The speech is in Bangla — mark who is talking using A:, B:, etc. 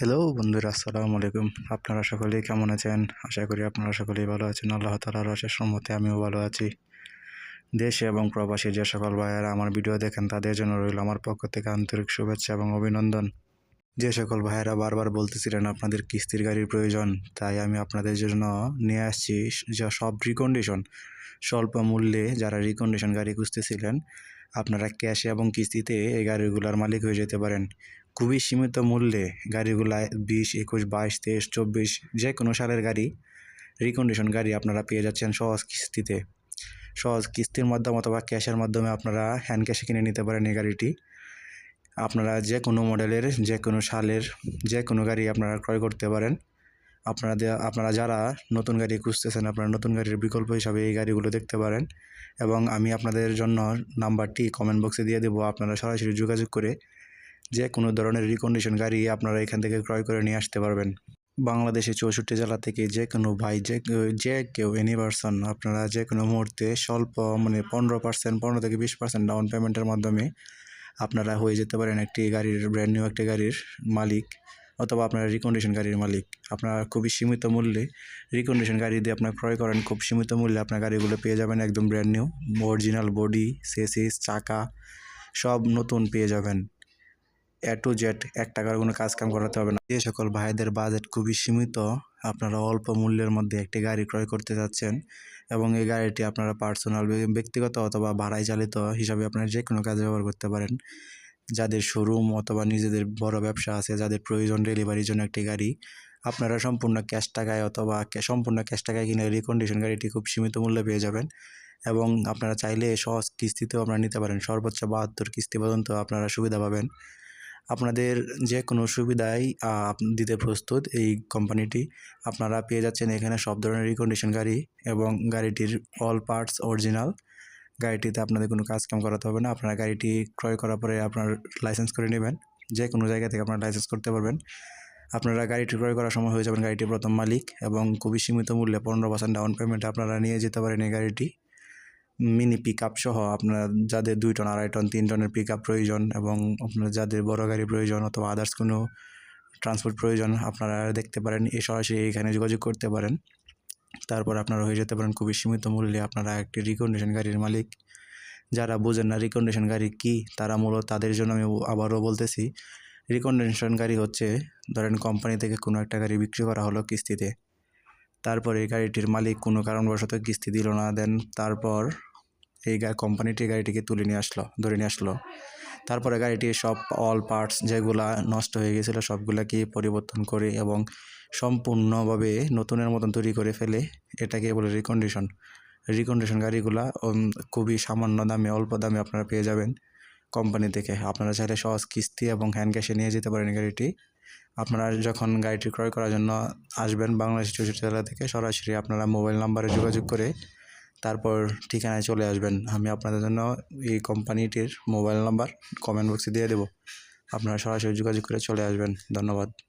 A: হ্যালো বন্ধুরা, আসসালামু আলাইকুম। আপনারা সকলেই কেমন আছেন? আশা করি আপনারা সকলেই ভালো আছেন। আল্লাহ তালার অশেষ সম্মতে আমিও ভালো আছি। দেশে এবং প্রবাসী যে সকল ভাইয়েরা আমার ভিডিও দেখেন, তাদের জন্য রইল আমার পক্ষ থেকে আন্তরিক শুভেচ্ছা এবং অভিনন্দন। যে সকল ভাইয়েরা বারবার বলতেছিলেন আপনাদের কিস্তির গাড়ির প্রয়োজন, তাই আমি আপনাদের জন্য নিয়ে আসছি যে সব রিকন্ডিশন স্বল্প মূল্যে যারা রিকন্ডিশন গাড়ি খুঁজতেছিলেন, আপনারা ক্যাশে এবং কিস্তিতে এই গাড়িগুলোর মালিক হয়ে যেতে পারেন। খুবই সীমিত মূল্যে গাড়িগুলা বিশ, একুশ, বাইশ, তেইশ, চব্বিশ যে কোনো সালের গাড়ি রিকন্ডিশন গাড়ি আপনারা পেয়ে যাচ্ছেন সহজ কিস্তিতে। সহজ কিস্তির মাধ্যমে অথবা ক্যাশের মাধ্যমে আপনারা হ্যান্ড ক্যাশে কিনে নিতে পারেন এই গাড়িটি। আপনারা যে কোনো মডেলের যে কোনো সালের যে কোনো গাড়ি আপনারা ক্রয় করতে পারেন। আপনারা আপনারা যারা নতুন গাড়ি খুঁজতেছেন, আপনারা নতুন গাড়ির বিকল্প হিসাবে এই গাড়িগুলো দেখতে পারেন এবং আমি আপনাদের জন্য নাম্বারটি কমেন্ট বক্সে দিয়ে দেবো, আপনারা সরাসরি যোগাযোগ করে যে কোনো ধরনের রিকন্ডিশন গাড়ি আপনারা এখান থেকে ক্রয় করে নিয়ে আসতে পারবেন। বাংলাদেশে চৌষট্টি জেলা থেকে যে কোনো ভাই, যে যে কেউ এনি পারসন আপনারা যে কোনো মুহূর্তে স্বল্প মানে পনেরো পার্সেন্ট পনেরো থেকে বিশ পার্সেন্ট ডাউন পেমেন্টের মাধ্যমে আপনারা হয়ে যেতে পারেন একটি গাড়ির ব্র্যান্ড নিউ একটি গাড়ির মালিক অথবা আপনারা রিকন্ডিশন গাড়ির মালিক। আপনারা খুবই সীমিত মূল্যে রিকন্ডিশন গাড়ি দিয়ে আপনার ক্রয় করেন, খুব সীমিত মূল্যে আপনার গাড়িগুলো পেয়ে যাবেন একদম brand new original body chassis চাকা, সব নতুন পেয়ে যাবেন। এ টু জেড এক টাকার কোনো কাজ কাম করাতে হবে না। যে সকল ভাইদের বাজেট খুবই সীমিত, আপনারা অল্প মূল্যের মধ্যে একটি গাড়ি ক্রয় করতে যাচ্ছেন এবং এই গাড়িটি আপনারা পার্সোনাল ব্যক্তিগত অথবা ভাড়ায় চালিত হিসাবে আপনারা যে কোনো কাজে ব্যবহার করতে পারেন। যাদের শোরুম অথবা নিজেদের বড় ব্যবসা আছে, যাদের প্রয়োজন ডেলিভারির জন্য একটি গাড়ি, আপনারা সম্পূর্ণ ক্যাশ টাকায় অথবা সম্পূর্ণ ক্যাশ টাকায় কিনে রিকন্ডিশন গাড়িটি খুব সীমিত মূল্যে পেয়ে যাবেন এবং আপনারা চাইলে সহজ কিস্তিতেও আপনারা নিতে পারেন। সর্বোচ্চ বাহাত্তর কিস্তি পর্যন্ত আপনারা সুবিধা পাবেন। আপনাদের যে কোনো সুবিধাই দিতে প্রস্তুত এই কোম্পানিটি আপনারা পেয়ে যাচ্ছেন এখানে সব ধরনের রিকন্ডিশন গাড়ি এবং গাড়িটির অল পার্টস অরিজিনাল গাড়িটিতে আপনাদের কোনো কাজ কাম করাতে হবে না। আপনারা গাড়িটি ক্রয় করার পরে আপনার লাইসেন্স করে নেবেন। যে কোনো জায়গা থেকে আপনারা লাইসেন্স করতে পারবেন। আপনারা গাড়িটি ক্রয় করার সময় হয়ে যাবেন গাড়িটির প্রথম মালিক এবং খুবই সীমিত মূল্যে পনেরো পার্সেন্ট ডাউন পেমেন্ট আপনারা নিয়ে যেতে পারেন এই গাড়িটি। মিনি পিক সহ আপনার যাদের দুই টন, আড়াই টন, তিন টনের পিক প্রয়োজন এবং আপনার যাদের বড় গাড়ি প্রয়োজন অথবা আদার্স কোনো ট্রান্সপোর্ট প্রয়োজন, আপনারা দেখতে পারেন, এ সরাসরি এখানে যোগাযোগ করতে পারেন। তারপর আপনারা হয়ে যেতে পারেন খুবই সীমিত মূল্যে আপনারা একটি রিকন্ডিশন গাড়ির মালিক। যারা বোঝেন না রিকন্ডিশন গাড়ি কী, তারা মূলত তাদের জন্য আমি আবারও বলতেছি রিকন্ডিশন গাড়ি হচ্ছে, ধরেন কোম্পানি থেকে কোনো একটা গাড়ি বিক্রি করা হলো কিস্তিতে। তারপর এই গাড়িটির মালিক কোনো কারণবশত কিস্তি দিল না, দেন তারপর এই কোম্পানিটি গাড়িটিকে তুলে নিয়ে আসলো, ধরে নিয়ে আসলো। তারপরে গাড়িটির সব অল পার্টস যেগুলা নষ্ট হয়ে গেছিল, সবগুলাকে পরিবর্তন করে এবং সম্পূর্ণভাবে নতুনের মতন তৈরি করে ফেলে এটাকে বলে রিকন্ডিশন রিকন্ডিশন গাড়িগুলা খুবই সামান্য দামে, অল্প দামে আপনারা পেয়ে যাবেন কোম্পানি থেকে। আপনারা চাইলে সহজ কিস্তি এবং হ্যান্ড ক্যাশে নিয়ে যেতে পারেন গাড়িটি। আপনারা যখন গাড়িটি ক্রয় করার জন্য আসবেন বাংলাদেশ চৌষট্টি জেলা থেকে সরাসরি আপনারা মোবাইল নাম্বারে যোগাযোগ করে তারপর ঠিকানায় চলে আসবেন। আমি আপনাদের জন্য এই কোম্পানিটির মোবাইল নাম্বার কমেন্ট বক্সে দিয়ে দেবো। আপনারা সরাসরি যোগাযোগ করে চলে আসবেন। ধন্যবাদ।